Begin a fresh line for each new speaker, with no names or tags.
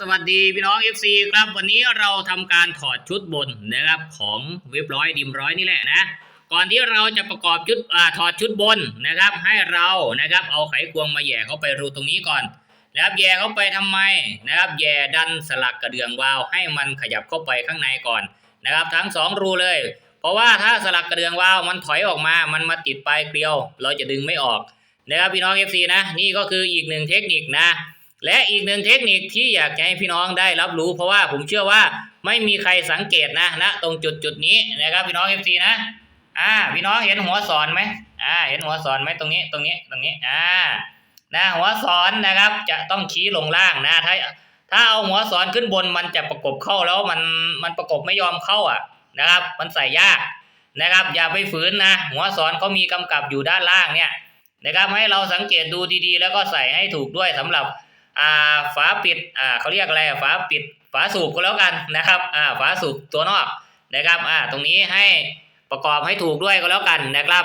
สวัสดีพี่น้อง FC ครับวันนี้เราทำการถอดชุดบนนะครับของเว็บร้อยดิมร้อยนี่แหละนะ ก่อนที่เราจะประกอบชุดอถอดชุดบนนะครับ ให้เรานะครับเอาไขควงมาแย่เข้าไปรูตรงนี้ก่อนนะครับแย่เข้าไปทำไมนะครับแย่ดันสลักกระเดื่องวาล์วให้มันขยับเข้าไปข้างในก่อนนะครับ ทั้งสองรูเลย เพราะว่าถ้าสลักกระเดื่องวาล์วมันถอยออกมา มันมาติดปลายเกลียว เราจะดึงไม่ออกนะครับพี่น้อง FC นะนี่ก็คืออีกหนึ่งเทคนิคนะ และอีกหนึ่งเทคนิคที่อยากให้พี่น้องได้รับรู้ เพราะว่าผมเชื่อว่าไม่มีใครสังเกตนะณตรงจุดจุดนี้นะครับพี่น้องเอฟซีนะอ่าพี่น้องเห็นหัวสอนไหมอ่าเห็นหัวสอนไหมตรงนี้ตรงนี้ตรงนี้อ่านะหัวสอนนะครับจะต้องชี้ลงล่างนะถ้าถ้าเอาหัวสอนขึ้นบนมันจะประกบเข้าแล้วมันมันประกบไม่ยอมเข้าอะนะครับ มันใส่ยากนะครับ อย่าไปฝืนนะหัวสอนเขามีกำกับอยู่ด้านล่างเนี่ยนะครับให้เราสังเกตดูดีๆ แล้วก็ใส่ให้ถูกด้วยสำหรับ อ่าฝาปิดอ่าเขาเรียกอะไรฝาปิดฝาสูบก็แล้วกันนะครับอ่าฝาสูบตัวนอกนะครับอ่าตรงนี้ให้ประกอบให้ถูกด้วยก็แล้วกันนะครับ